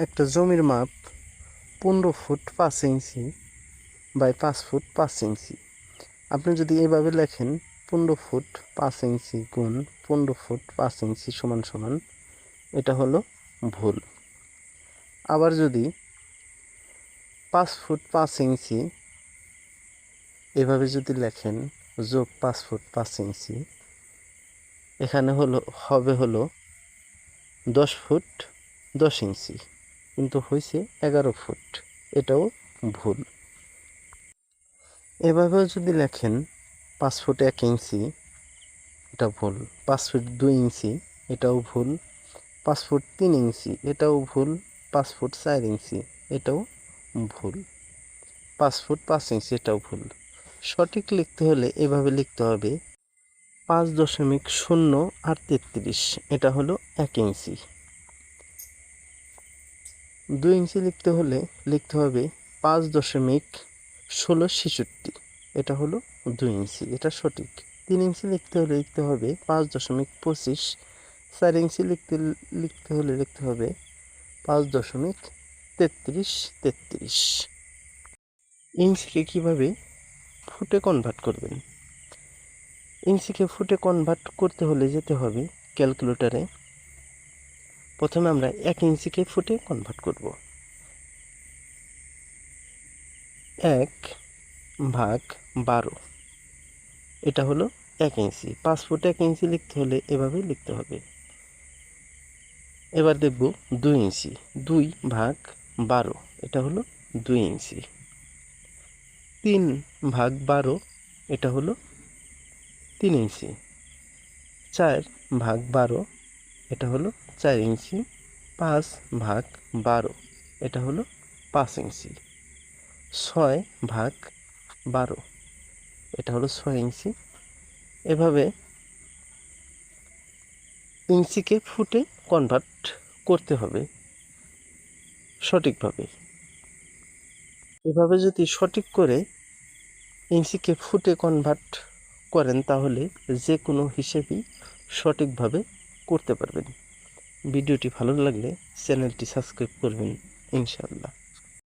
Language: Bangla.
একটা জমির মাপ পনেরো ফুট পাঁচ ইঞ্চি বাই পাঁচ ফুট পাঁচ ইঞ্চি। আপনি যদি এভাবে লেখেন, পনেরো ফুট পাঁচ ইঞ্চি গুণ পনেরো ফুট পাঁচ ইঞ্চি সমান সমান, এটা হলো ভুল। আবার যদি পাঁচ ফুট পাঁচ ইঞ্চি এভাবে যদি লেখেন, যোগ পাঁচ ফুট পাঁচ ইঞ্চি, এখানে হলো, হবে হলো দশ ফুট দশ ইঞ্চি। কিন্তু হয়েছে এগারো ফুট। এটাও ভুল। এভাবেও যদি লেখেন, পাঁচ ফুট এক ইঞ্চি, এটা ভুল। পাঁচ ফুট দুই ইঞ্চি, এটাও ভুল। পাঁচ ফুট তিন ইঞ্চি, এটাও ভুল। পাঁচ ফুট চার ইঞ্চি, এটাও ভুল। পাঁচ ফুট পাঁচ ইঞ্চি, এটাও ভুল। সঠিক লিখতে হলে এভাবে লিখতে হবে, পাঁচ দশমিক শূন্য আর তেত্রিশ এটা হলো এক ইঞ্চি। দুই ইঞ্চি লিখতে হলে লিখতে হবে পাঁচ দশমিক ষোলো ছেষট্টি। এটা হলো দুই ইঞ্চি, এটা সঠিক। তিন ইঞ্চি লিখতে হলে লিখতে হবে পাঁচ দশমিক পঁচিশ, চার ইঞ্চি লিখতে লিখতে হলে লিখতে হবে পাঁচ দশমিক তেত্রিশ তেত্রিশ। ইঞ্চিকে কীভাবে ফুটে কনভার্ট করবেন? ইঞ্চিকে ফুটে কনভার্ট করতে হলে যেতে হবে ক্যালকুলেটারে প্রথমে আমরা এক ইঞ্চিকে ফুটে কনভার্ট করব। এক ভাগ বারো। এটা হলো এক ইঞ্চি। পাঁচ ফুট এক ইঞ্চি লিখতে হলে এভাবে লিখতে হবে। এবার দেখব দুই ইঞ্চি। দুই ভাগ বারো। এটা হলো দুই ইঞ্চি। তিন ভাগ বারো। এটা হলো তিন ইঞ্চি। চার ভাগ বারো। এটা হলো চার ইঞ্চি, পাঁচ ভাগ বারো। এটা হলো পাঁচ ইঞ্চি। ছয় ভাগ বারো। এটা হলো ছয় ইঞ্চি। এভাবে ইঞ্চিকে ফুটে কনভার্ট করতে হবে সঠিকভাবে। এভাবে যদি সঠিক করে ইঞ্চিকে ফুটে কনভার্ট করেন তাহলে যে কোনো হিসেবেই সঠিকভাবে করতে পারবেন। ভিডিওটি ভালো লাগলে চ্যানেলটি সাবস্ক্রাইব করবেন ইনশাআল্লাহ।